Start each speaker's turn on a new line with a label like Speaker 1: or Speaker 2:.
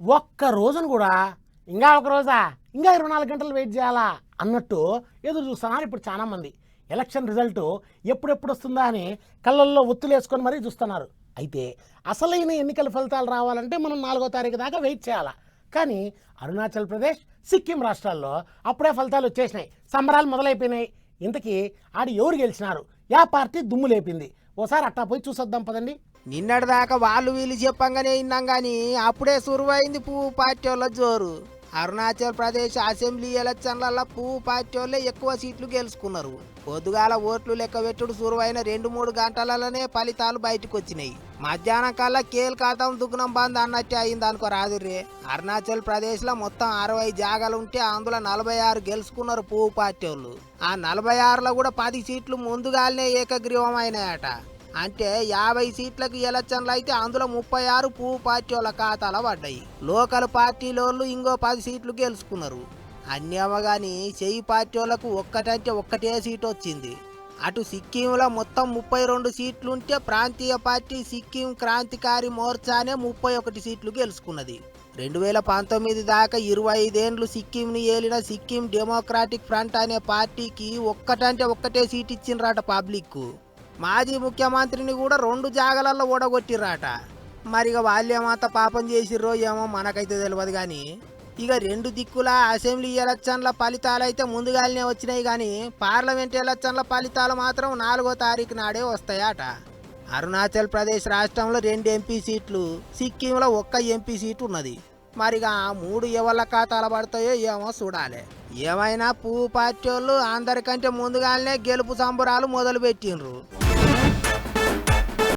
Speaker 1: ఒక్క రోజును కూడా ఇంకా ఒక రోజా? ఇంకా ఇరవై నాలుగు గంటలు వెయిట్ చేయాలా? అన్నట్టు ఎదురు చూస్తున్నారు ఇప్పుడు చాలామంది. ఎలక్షన్ రిజల్ట్ ఎప్పుడెప్పుడు వస్తుందా అని కళ్ళల్లో ఒత్తులేసుకొని మరీ చూస్తున్నారు. అయితే అసలైన ఎన్నికల ఫలితాలు రావాలంటే మనం నాలుగో తారీఖు దాకా వెయిట్ చేయాలా? కానీ అరుణాచల్ ప్రదేశ్ సిక్కిం రాష్ట్రాల్లో అప్పుడే ఫలితాలు వచ్చేసినాయి. సంబరాలు మొదలైపోయినాయి. ఇంతకీ ఆడు ఎవరు గెలిచినారు? యా పార్టీ దుమ్ము లేపింది. ఓసారి అట్టా పోయి చూసొద్దాం పదండి.
Speaker 2: నిన్నటిదాకా వాళ్ళు వీళ్ళు చెప్పంగానే విన్నాం కానీ అప్పుడే సురువైంది పువ్వు పార్టీ వాళ్ళ జోరు. అరుణాచల్ ప్రదేశ్ అసెంబ్లీ ఎలక్షన్లలో పువ్వు పార్టీ వాళ్ళే ఎక్కువ సీట్లు గెలుచుకున్నారు. పొద్దుగాల ఓట్లు లెక్కబెట్టుడు సురువైన రెండు మూడు గంటలలోనే ఫలితాలు బయటకు వచ్చినాయి మధ్యాహ్నం కల్లా కేల్ ఖాతం దుగ్నం బంద్ అన్నట్టే అయింది అనుకో రాదుర్రే. అరుణాచల్ ప్రదేశ్లో మొత్తం అరవై జాగాలు ఉంటే అందులో నలభై ఆరు గెలుచుకున్నారు పువ్వు పార్టీ వాళ్ళు. ఆ నలభై ఆరులో కూడా పది సీట్లు ముందుగానే ఏకగ్రీవం అయినాయట అంటే యాభై సీట్లకు ఎలక్షన్లు అయితే అందులో ముప్పై ఆరు పువ్వు పార్టీ వాళ్ళ ఖాతాల పడ్డాయి. లోకల్ పార్టీలోళ్ళు ఇంకో పది సీట్లు గెలుచుకున్నారు. అన్యమగాని కానీ చెయ్యి పార్టీ వాళ్ళకు ఒక్కటంటే ఒక్కటే సీట్ వచ్చింది. అటు సిక్కింలో మొత్తం ముప్పై రెండు సీట్లుంటే ప్రాంతీయ పార్టీ సిక్కిం క్రాంతికారి మోర్చానే ముప్పై ఒకటి సీట్లు గెలుచుకున్నది. రెండు వేల పంతొమ్మిది దాకా ఇరవై ఐదేండ్లు సిక్కింని ఏలిన సిక్కిం డెమోక్రాటిక్ ఫ్రంట్ అనే పార్టీకి ఒక్కటంటే ఒక్కటే సీట్ ఇచ్చిండ్రట పబ్లిక్కు. మాజీ ముఖ్యమంత్రిని కూడా రెండు జాగలల్లో ఓడగొట్టిర్రాట. మరి ఇక వాళ్ళేమంత పాపం చేసిర్రో ఏమో మనకైతే తెలియదు కానీ ఇక రెండు దిక్కుల అసెంబ్లీ ఎలక్షన్ల ఫలితాలు అయితే ముందుగానే వచ్చినాయి కానీ పార్లమెంట్ ఎలక్షన్ల ఫలితాలు మాత్రం నాలుగో తారీఖు నాడే వస్తాయట. అరుణాచల్ ప్రదేశ్ రాష్ట్రంలో రెండు ఎంపీ సీట్లు సిక్కింలో ఒక్క ఎంపీ సీటు ఉన్నది. మరిగా ఆ మూడు ఎవళ్ళ ఖాతాలు పడతాయో ఏమో చూడాలి. ఏమైనా పువ్వు పార్టీ వాళ్ళు అందరికంటే ముందుగానే గెలుపు సంబరాలు మొదలుపెట్టిండ్రు. Yeah.